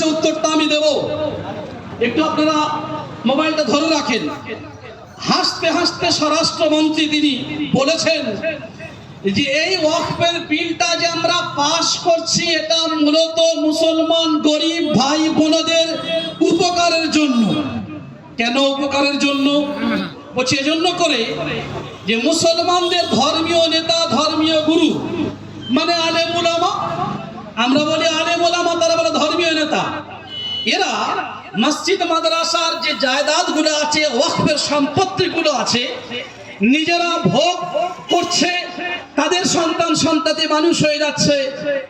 উত্তরটা আমি দেব। একটু আপনারা মোবাইলটা ধরে রাখেন। হাসতে হাসতে স্বরাষ্ট্রমন্ত্রী তিনি বলেছেন যে, এই ওয়াকফের বিলটা যে আমরা পাশ করছি, এটা মূলত মুসলমান, গরিব ভাই বোনদের উপকারের জন্য। কেন উপকারের জন্য? বলছি, এজন্য করে যে মুসলমানদের ধর্মীয় নেতা, ধর্মীয় গুরু মানে আলেম উলামা আমরা বলি আলেম ওলামা, তারা বলে ধর্মীয় নেতা এরা মসজিদ, মাদ্রাসার যে জায়দাদগুলো আছে, ওয়াকফের সম্পত্তিগুলো আছে, নিজেরা ভোগ করছে, তাদের সন্তান সন্ততি মানুষ হয়ে যাচ্ছে,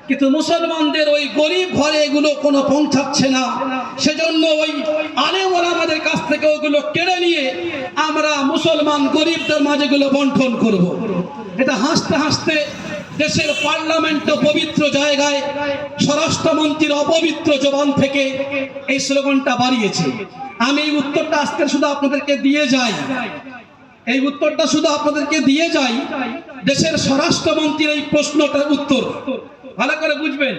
কিন্তু মুসলমানদের ওই গরিব ঘরে এগুলো কোনো পৌঁছাচ্ছে না সেজন্য ওই আলেম ওলামাদের কাছ থেকে ওগুলো কেড়ে নিয়ে আমরা মুসলমান গরিবদের মাঝেগুলো বন্টন করব। এটা হাসতে হাসতে দেশের পার্লামেন্ট পবিত্র জায়গায় স্বরাষ্ট্রমন্ত্রীর অপবিত্র জবান থেকে এই স্লোগানটা বাড়িয়েছে। আমি এই উত্তরটা আজকে শুধু আপনাদেরকে দিয়ে যাই। এই উত্তরটা শুধু আপনাদেরকে দিয়ে যাই, দেশের স্বরাষ্ট্রমন্ত্রীর এই প্রশ্নটার উত্তর। ভালো করে বুঝবেন।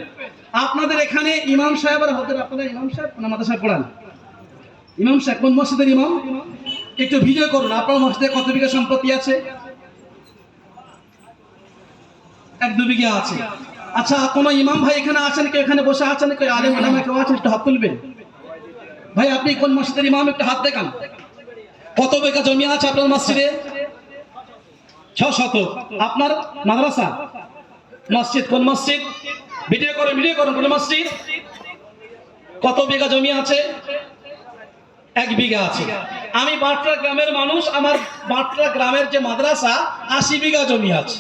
আপনাদের এখানে ইমাম সাহেব আর হতেন আপনাদের ইমাম সাহেব না সাহেব পড়ান? ইমাম সাহেব, কোন মসজিদের ইমাম? একটু ভিডিও করুন। আপনার মসজিদে কত বিঘা সম্পত্তি আছে? এক বিঘা আছে। আচ্ছা কোন ইমাম ভাই এখানে আছেন? কেউ এখানে বসে আছেন? কেউ আলেম আলেমা কেউ আছেন? একটু হাত তুলবেন। ভাই, আপনি কোন মসজিদের ইমাম? একটু হাত দেখান। কত বিঘা জমি আছে আপনার মসজিদে? ছ শত। আপনার মাদ্রাসা? মসজিদ কোন মসজিদ? ভিডিও করুন ভিডিও করুন, কোন মসজিদ? কত বিঘা জমি আছে? এক বিঘা আছে। আমি বাটরা গ্রামের মানুষ, আমার বাটরা গ্রামের যে মাদ্রাসা, আশি বিঘা জমি আছে।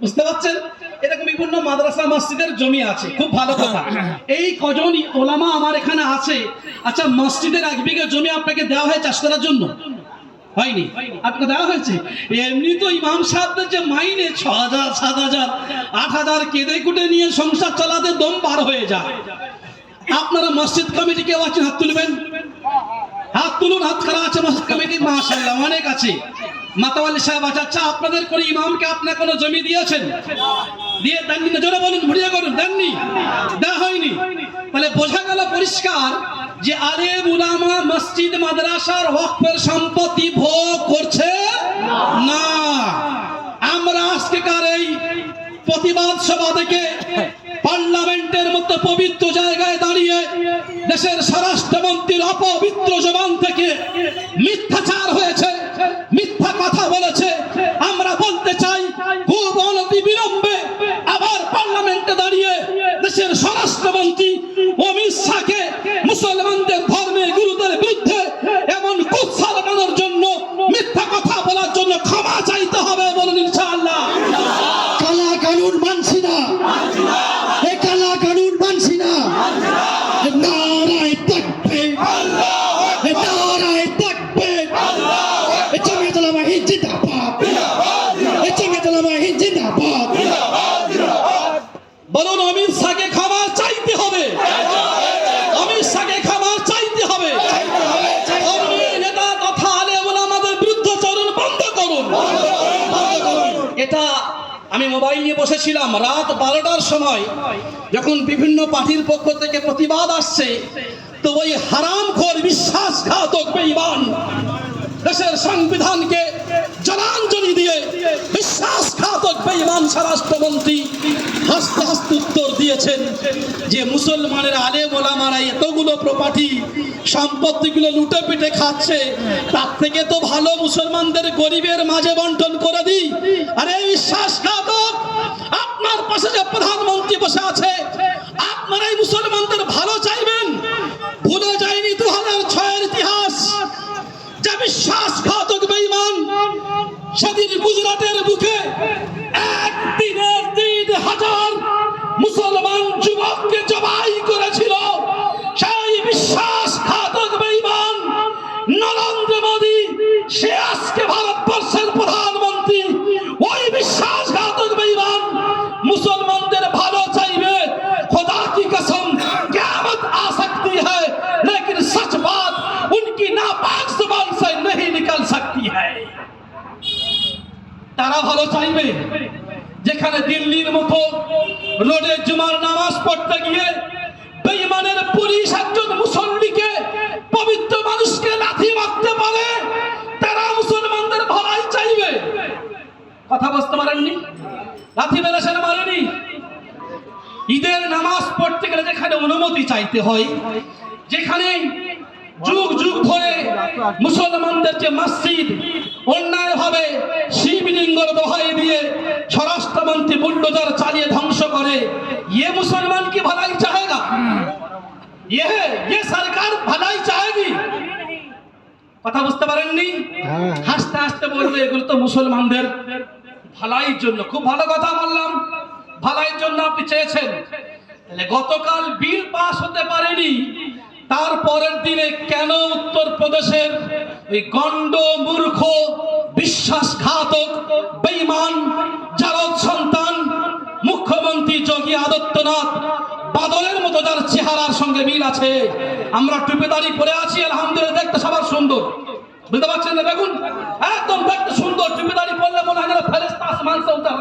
বুঝতে পারছেন? এরকম বিভিন্ন মাদ্রাসা, মসজিদের জমি আছে। খুব ভালো কথা। এই কজন ওলামা আমার এখানে আছে। আচ্ছা মসজিদের এক বিঘা জমি আপনাকে দেওয়া হয় চাষ করার জন্য? হয়নি? আপনাকে দেওয়া হয়েছে? এমনি তো ইমাম সাহেবদের যে মাইনে ছ হাজার সাত হাজার আট হাজার কেঁদে কুটে নিয়ে সংসার চালাতে দম বার হয়ে যায়। আপনারা মসজিদ কমিটি কেউ আছেন? হাত তুলবেন। হাত তুলুন, হাত খারাপ আছে মসজিদ কমিটি? মাশাআল্লাহ, অনেক আছে। মাতাওয়ালি সাহেব আছে আচ্ছা আপনাদের কোন ইমামকে আপনার কোনো জমি দিয়েছেন? দিয়ে দেননি না জোরে বলুন ভুড়িয়ে করুন, দেননি? দেওয়া হয়নি। তাহলে বোঝা গেল পরিষ্কার যে আরে উলামা মসজিদ মাদ্রাসার ওয়াকফের সম্পত্তি ভোগ করছে না। আমরা আজকেকার এই প্রতিবাদ সভা থেকে পার্লামেন্টের মতো পবিত্র জায়গায় দাঁড়িয়ে দেশের স্বরাষ্ট্রমন্ত্রীর অপবিত্র জবান থেকে মিথ্যাচার হয়েছে, মিথ্যা কথা বলেছে। আমরা বলতে চাই, খুব অনতি দাঁড়িয়ে দেশের স্বরাষ্ট্রমন্ত্রী অমিত শাহকে মুসলমানদের ধর্মের গুরুদের বিরুদ্ধে এমন কুৎসা লাগানোর জন্য মিথ্যা কথা বলার জন্য ক্ষমা চাইতে হবে বলুন ইনশাআল্লাহ কালা কানুন মানছি না এ কালা কানুন মানছি না এ নারায় থাকবে এ নারায় থাকবে এ জামিয়াতুল উলামা জিন্দাবাদ এ জামিয়াতুল উলামা জিন্দাবাদ বলুন অমিত শাহকে ক্ষমা চাইতে হবে অমিত শাহকে ক্ষমা চাইতে হবে ধর্মীয় নেতা তথা আলেম ওলামাদের বিরুদ্ধাচরণ বন্ধ করুন এটা আমি মোবাইল নিয়ে বসেছিলাম রাত বারোটার সময়। যখন বিভিন্ন পার্টির পক্ষ থেকে প্রতিবাদ আসছে, তো ওই হারামখোর, বিশ্বাসঘাতক বেঈমান দেশের সংবিধানকে জলাঞ্জলি দিয়ে বিশ্বাসঘাতক বেঈমান স্বরাষ্ট্রমন্ত্রী হাসতে হাসতে উত্তর দিয়েছেন যে মুসলমানের আলেম ওলামারা এতগুলো প্রপার্টি সম্পত্তিগুলো লুটে পিটে খাচ্ছে, তার থেকে তো ভালো মুসলমানদের গরিবের মাঝে বন্টন করে দিই। আরে বিশ্বাসঘাতক! আপনার পাশে যে প্রধানমন্ত্রী বসে আছে, আপনারাই মুসলমানদের ভালো চাইবেন। ভুলে যায়নি ইতিহাস যে বিশ্বাসঘাতক বেঈমান, সেদিন গুজরাটের বুকে একদিনে তিন হাজার মুসলমান যুবককে জবাই করেছিল। সেই বিশ্বাসঘাতক বেঈমান, নরেন্দ্র মোদী সে কথা বুঝতে পারেননি? লাথি বেলাসার মারেনি ঈদের নামাজ পড়তে গেলে যেখানে অনুমতি চাইতে হয় যেখানে যুগ যুগ ধরে মুসলমানদের যে মসজিদ অন্যায়ভাবে শিবলিঙ্গর দোহাই দিয়ে স্বরাষ্ট্রমন্ত্রী বুল্ডোজার চালিয়ে ধ্বংস করে ইয়ে মুসলমান কি ভলাই চাহেগা? ইয়ে ইয়ে সরকার ভলাই চাহেগি? কথা বুঝতে পারেননি? হ্যাঁ। হাসতে হাসতে বলবে এগুলো তো মুসলমানদের ভালাইয়ের জন্য, খুব ভালো কথা বললাম, ভালাইয়ের জন্য আপনি চেয়েছেন। তাহলে গতকাল বিল পাস হতে পারেনি, তারপরের দিনে কেন উত্তর প্রদেশের ওই গন্ড মূর্খ, বিশ্বাসঘাতক, বেঈমান জারদ সন্তান, মুখ্যমন্ত্রী যোগী আদিত্যনাথ, বাদলের মতো যার চেহারার সঙ্গে মিল আছে। আমরা টুপিদারি পরে আছি, আলহামদুলিল্লাহ, দেখতে সবার সুন্দর। বুঝতে পারছেন দেখুন একদম দেখতে সুন্দর টুপিদারি পরলে মনে হয় যেন ফেরেস্তা আসমান সে উতর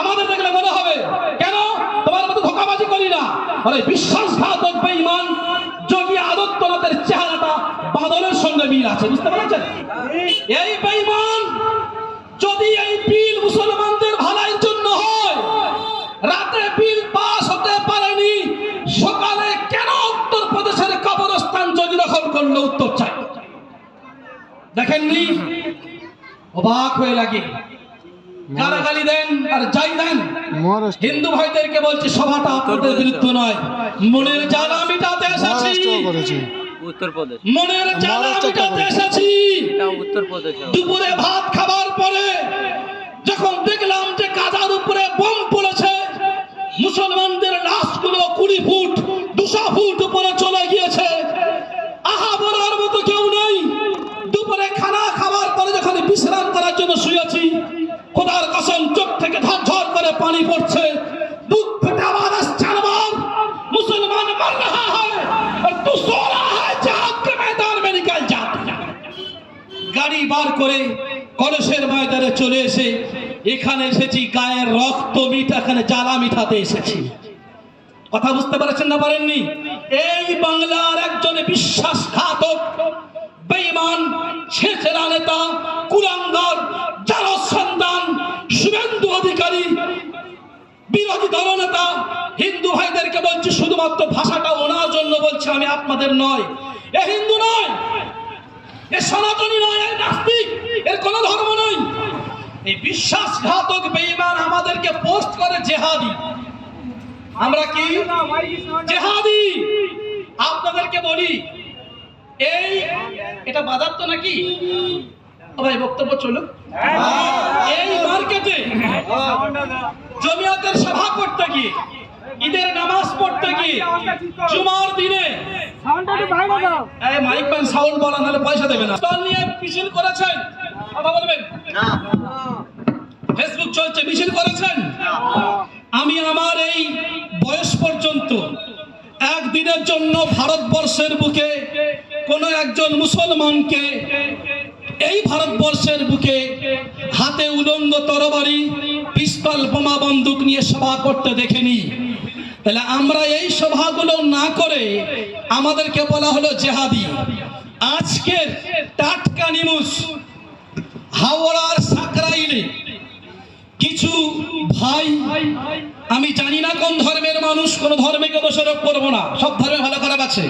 আমাদের দেখলে মনে হবে, কেন? তোমার মতো ধোকাবাজি করি না। আরে বিশ্বাসঘাতক বেঈমান, যোগী আদিত্যনাথের চেহারাটা বাদলের সঙ্গে মিল আছে, বুঝতে পারছেন? এই বেঈমান যদি এই বিল মুসলমানদের ভালাইয়ের জন্য হয়, রাতে বিল পাস হতে পারেনি, সকালে কেন উত্তর প্রদেশের কবরস্থান যদি দখল করল, উত্তর চাই। দেখেননি? অবাক হয়ে লাগে। গালাগালি দেন আর যাই দেন হিন্দু ভাইদেরকে বলছি সভাটা আপনাদের বিরুদ্ধে নয়। মনের জ্বালা মিটাতে এসেছি। মনের জ্বালা মিটাতে এসেছি। দুপুরে ভাত খাবার পরে যখন দেখলাম যে গাজার উপরে বোম পড়েছে মুসলমানদের লাশগুলো কুড়ি ফুট দুশো ফুট উপরে চলে গিয়েছে। আহা বলার মতো কেউ নেই। দুপুরে খানা খাবার পরে যখন বিশ্রাম করার জন্য শুয়েছি খোদার কসম, চোখ থেকে ঝরঝর করে পানি পড়ছে। বুক ফেটে আবার আসছে মুসলমান রহা হয় তু সো রহা হয় কে ময়দান মে নিকল গাড়ি বার করে কলসের ময়দানে চলে এসে এখানে এসেছি, গায়ের রক্ত মিঠা, এখানে জ্বালা মিঠাতে এসেছি। কথা বুঝতে পারছেন না পারেননি? এই বাংলার একজন বিশ্বাসঘাতক, বেঈমান ছেচেরা নেতা কুরাঙ্গর দলনেতা হিন্দু ভাইদেরকে বলছি, শুধুমাত্র ভাষাটা ওনার জন্য বলছি, আমি আপনাদের নয়। এ হিন্দু নয়, এ সনাতনী নয় নাস্তিক, এর কোনো ধর্ম নয় এই বিশ্বাসঘাতক বেঈমান আমাদেরকে পোস্ট করে জেহাদি। আমরা কি? জেহাদি। আপনাদেরকে বলি, এই, এটা বাজার তো নাকি? ভাই, বক্তব্য চলুক। এই মার্কেটে জমিয়াতের সভা করতে গিয়ে, ঈদের নামাজ পড়তে গিয়ে, জুমার দিনে করেছেন? ফেসবুক চলছে করেছেন? আমি আমার এই বয়স পর্যন্ত একদিনের জন্য ভারতবর্ষের বুকে কোনো একজন মুসলমানকে এই ভারতবর্ষের বুকে হাতে উলঙ্গ তরবারি, পিস্তল, বোমা, বন্দুক নিয়ে সভা করতে দেখিনি। তাহলে আমরা এই সভাগুলো না করে আমাদেরকে বলা হলো জেহাদি। আজকের টাটকা নিউজ হাওড়ার সাকরাইলে কিছু ভাই, আমি জানি না কোন ধর্মের মানুষ, কোন ধর্মকে দোষারোপ করব না, সব ধর্মে ভালো খারাপ আছে।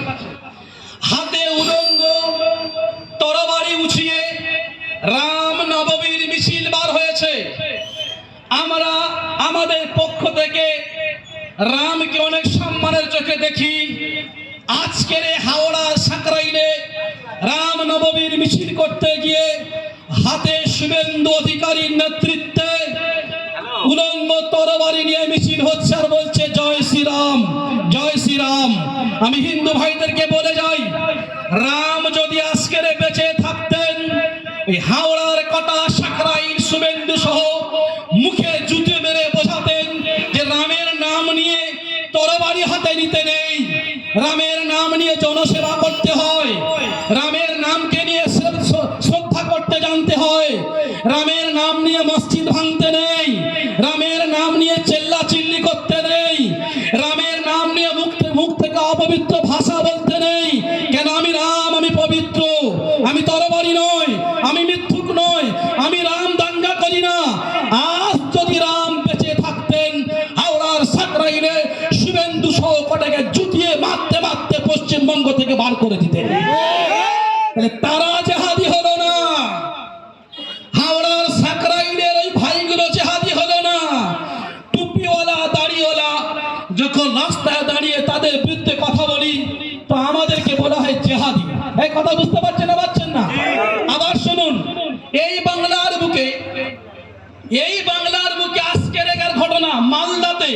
হাতে উলঙ্গ তরবারি উঠিয়ে রাম নবমীর মিছিল বার হয়েছে। আমরা আমাদের পক্ষ থেকে রামকে অনেক সম্মানের চোখে দেখি। আজকের হাওড়া সাকরাইলে রাম নবমীর মিছিল করতে গিয়ে হাতে শুভেন্দু অধিকারীর নেতৃত্বে উলঙ্গ তরবারি নিয়ে মিছিল হচ্ছে আর বলছে, জয় শ্রীরাম জয় শ্রীরাম। আমি হিন্দু ভাইদেরকে বলে যাই, রাম যদি এই হাওড়ার কটা সাকরাইল শুভেন্দু সহ মুখে জুতে মেরে বোঝাতেন যে রামের নাম নিয়ে তরবারি হাতে নিতে নেই। রামের নাম নিয়ে জনসেবা করতে হয়। রামের নামকে নিয়ে শ্র- শ্র- শ্রদ্ধা করতে জানতে হয়। রামের নাম নিয়ে মসজিদ ভাঙতে নেই রামের নাম নিয়ে চেল্লা চিল্লি করতে নেই রামের নাম নিয়ে মুখ মুখ থেকে অপবিত্র ভাষা বলতে নেই কেন আমি রাম আমি পবিত্র আমি তরবারি নয় আমি মিথ্যুক নয় আমি রাম দাঙ্গা করি না আজ যদি রাম বেঁচে থাকতেন হাওড়ার সাকরাইলে শিবেন্দু সহ কটাকে জুটিয়ে মারতে মারতে পশ্চিমবঙ্গ থেকে বার করে দিতেন। তারা জেহাদি হলো না হাওড়ার সাকরাইলের ওই ভাইগুলো জেহাদি হলো না টুপিওয়ালা দাড়িওয়ালা যখন রাস্তায় দাঁড়িয়ে তাদের বিরুদ্ধে কথা বলি তো আমাদেরকে বলা হয় জেহাদি এই কথা বুঝতে পারছেন না পারছেন না আবার শুনুন এই বাংলার বুকে এই বাংলার বুকে আজকের এগার ঘটনা মালদাতে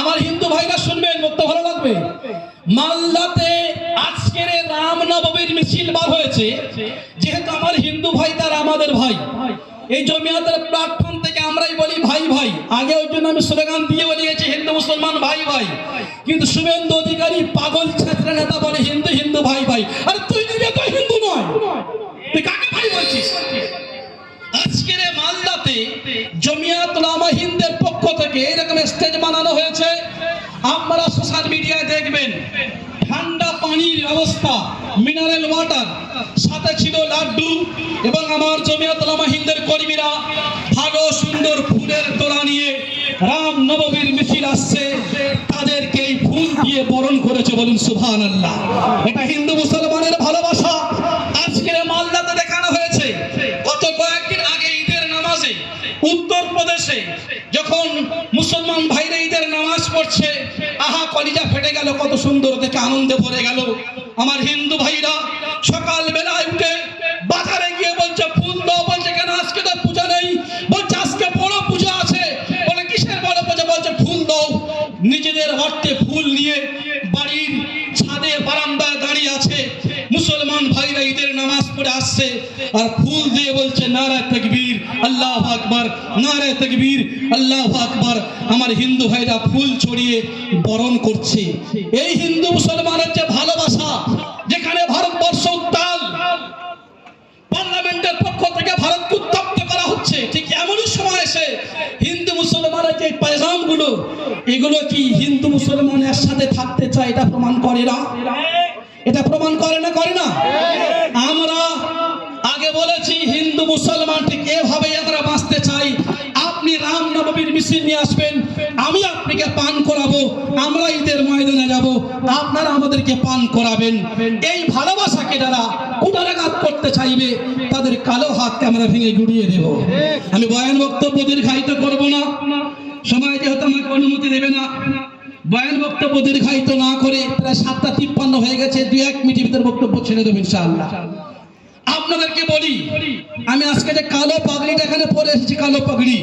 আমার হিন্দু ভাইরা শুনবেন, বক্তব্য ভালো লাগবে? মালদাতে আজকের রামনবমীর মিছিল বার হয়েছে। যেহেতু আমার হিন্দু ভাই, তার আমাদের ভাই। এই জমিয়াতের প্ল্যাটফর্ম থেকে আমরাই বলি ভাই ভাই। আগে ওই জন্য আমি স্লোগান দিয়ে বলিয়েছি, হিন্দু, মুসলমান, ভাই ভাই। কিন্তু শুভেন্দু অধিকারী পাগল, ছাত্র নেতা বলে হিন্দু হিন্দু, ভাই ভাই। আরে তুই নিজে তো হিন্দু নয়। তুই কাকে ভাই বলছিস? আজকের মালদাতে জমিয়াত উলামা হিন্দের পক্ষ থেকে এরকম স্টেজ বানানো হয়েছে। আপনারা সোশ্যাল মিডিয়ায় দেখবেন, ঠান্ডা পানির ব্যবস্থা মিনারেল ওয়াটার সাথে ছিল লাড্ডু এবং আমার জমিয়াত উলামা হিন্দের কর্মীরা ভালো সুন্দর ফুলের তোড়া নিয়ে রাম নবমীর মিছিল আসছে। তাদেরকে এই ফুল দিয়ে বরণ করেছে বলুন সুবহান আল্লাহ এটা হিন্দু মুসলমানের ভালোবাসা আজকের এই মালদাতে দেখানো হয়েছে গত কয়েকদিন আগে ঈদের নামাজে উত্তর প্রদেশে যখন মুসলমান ভাইরা ঈদের পড়ছে আহা, কলিজা ফেটে গেল, কত সুন্দর দেখে আনন্দে ভরে গেল। আমার হিন্দু ভাইরা সকাল বেলায় উঠে বাজারে গিয়ে বলছে, ফুল দাও। বলছে, কেন আজকে তো পূজা নেই? বলছে, আজকে বড় পূজা আছে। বলে, কিসের বড় পূজা? বলছে, ফুল দাও। নিজেদের অর্থে ফুল নিয়ে বাড়ির ছাদে বারান্দায় দাঁড়িয়ে আছে। মুসলমান ভাইরা ঈদের নামাজ পড়ে আসছে। আর ফুল দিয়ে বলছে, নারায় তকবীর আল্লাহ আকবার নারায় তকবীর, আল্লাহ আকবার। আমার হিন্দু ভাইরা ফুল ছড়িয়ে বরণ করছে। এই হিন্দু মুসলমানের যে ভালোবাসা, যেখানে ভারতবর্ষ উত্তাল, পার্লামেন্টের পক্ষ থেকে ভারতকে উত্তপ্ত করা হচ্ছে, ঠিক এমনই সময় এসে হিন্দু মুসলমানের যে পয়গামগুলো এগুলো কি হিন্দু মুসলমানের সাথে থাকতে চায়? এটা প্রমাণ করে না। এটা প্রমাণ করে না করে না? আমরা আগে বলেছি, হিন্দু, মুসলমান, ঠিক এভাবেই আমরা বাঁচতে চাই। আপনি রাম নবমীর মিছিল নিয়ে আসবেন, আমি আপনাকে পান করাবো, আমরা ঈদের ময়দানে যাব, আপনারা আমাদেরকে পান করাবেন। এই ভালোবাসাকে যারা কুটারাঘাত করতে চাইবে, তাদের কালো হাতকে আমরা ভেঙে গুড়িয়ে দেব। আমি বয়ান বক্তব্য দীর্ঘায়িত করব না, সময় যেহেতু আমাকে অনুমতি দেবে না, বয়ান বক্তব্য দীর্ঘায়িত না করে প্রায় সাতটা তিপ্পান্ন হয়ে গেছে দু এক মিনিটের ভিতরে বক্তব্য ছেড়ে দেবো ইনশাআল্লাহ। আপনাদেরকে বলি আমি আজকে যে কালো পাগড়িটা এখানে পরে এসেছি কালো পাগড়ি।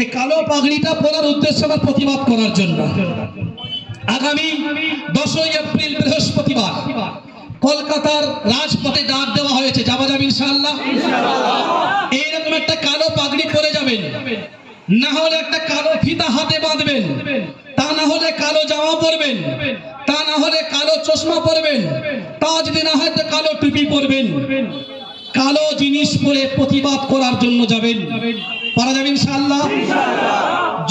এই কালো পাগড়িটা পরার উদ্দেশ্য আমার প্রতিবাদ করার জন্য। আগামী দশই এপ্রিল বৃহস্পতিবার কলকাতার রাজপথে ডাক দেওয়া হয়েছে। যাওয়া যাবে ইনশাআল্লাহ? এইরকম একটা কালো পাগড়ি পরে যাবেন। না হলে একটা কালো ফিতা হাতে বাঁধবেন। তা না হলে কালো জামা পরবেন। তা না হলে কালো চশমা পরবেন। তা যদি না হয় তো কালো টুপি পরবেন। কালো জিনিস পরে প্রতিবাদ করার জন্য যাবেন। পারা যাবেন ইনশাআল্লাহ।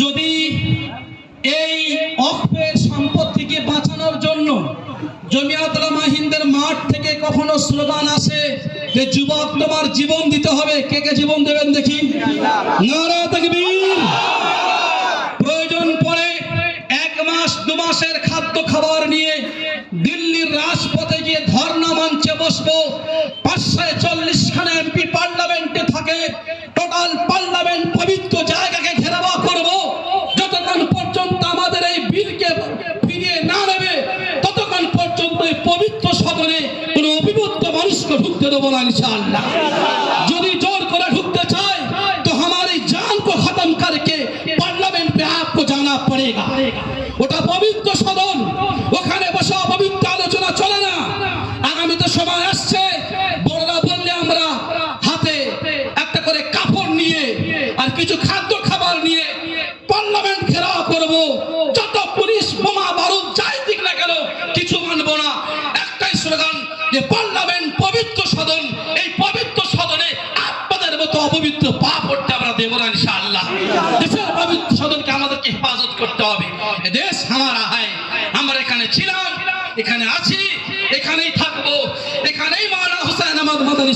যদি এই অক্ষের থেকে বাঁচানোর জন্য জমিয়াতলা মাহিন্দের মাঠ থেকে কখনো স্লোগান আসে যে, যুবক, তোমার জীবন দিতে হবে। কে কে জীবন দেবেন দেখি? নারা তাকবীর। প্রয়োজন পড়ে এক মাস, দু মাসের খাদ্য খাবার নিয়ে রাজপথে গিয়ে ধর্ণা মঞ্চে বসবো। পাঁচশো চল্লিশ খানে এমপি পার্লামেন্টে থাকে। টোটাল পার্লামেন্ট পবিত্র জায়গাকে ঘেরাওয়া করব। যতক্ষণ পর্যন্ত আমাদের এই বিলকে ফিরিয়ে না নেবে, ততক্ষণ পর্যন্ত এই পবিত্র সদনে কোনো অভিভূত মানুষকে ঢুকতে দেবো না ইনশাআল্লাহ। যদি জোর করে ঢুকতে চায়, তো আমার এই জান কো খতম করকে পার্লামেন্ট পে আপকো জানা পড়েগা। ওটা পবিত্র সদন।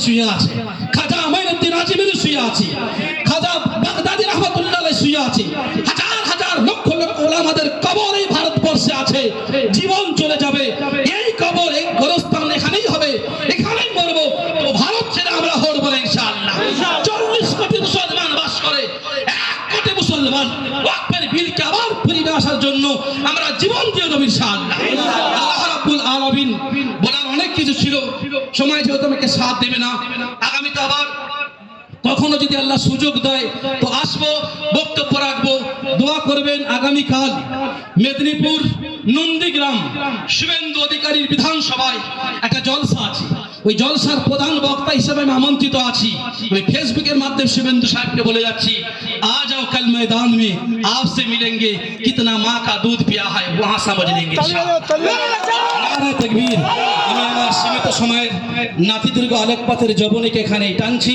শুয়ে আছে। খাজা মাইনুদ্দিন আজিমের শুয়ে আছে। খাজা বাগদাদি রহমতুল্লাহ শুয়ে আছে। আল্লাহ সুযোগ দেয়। তো আসব, বক্তব্য রাখব। দোয়া করবেন আগামীকাল মেদিনীপুর নন্দীগ্রাম শুভেন্দু অধিকারীর বিধানসভায় একটা জলসা আছে। ওই জলসার প্রধান বক্তা হিসেবে আমি আমন্ত্রিত আছি। ওই ফেসবুকের মাধ্যমে শুভেন্দু সাহেবকে বলে যাচ্ছি। आ जाओ कल मैदान में आपसे मिलेंगे कितना माँ का दूध पिया है वहाँ समझ लेंगे নারে তাকবীর আমি আমার সীমিত সময়ের নাতিদীর্ঘ আলোকপথের যবনীকে এখানে টানছি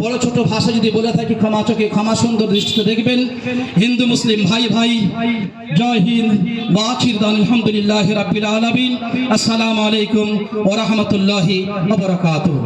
বড় ছোট ভাষা যদি বলে থাকি ক্ষমা চোখে ক্ষমা সুন্দর দৃষ্টিতে দেখবেন হিন্দু মুসলিম ভাই ভাই জয় হিন্দ ওয়াখির দান আলহামদুলিল্লাহ রাব্বিল আলামিন আসসালামু আলাইকুম ওয়া রাহমাতুল্লাহি ওয়া বারাকাতুহু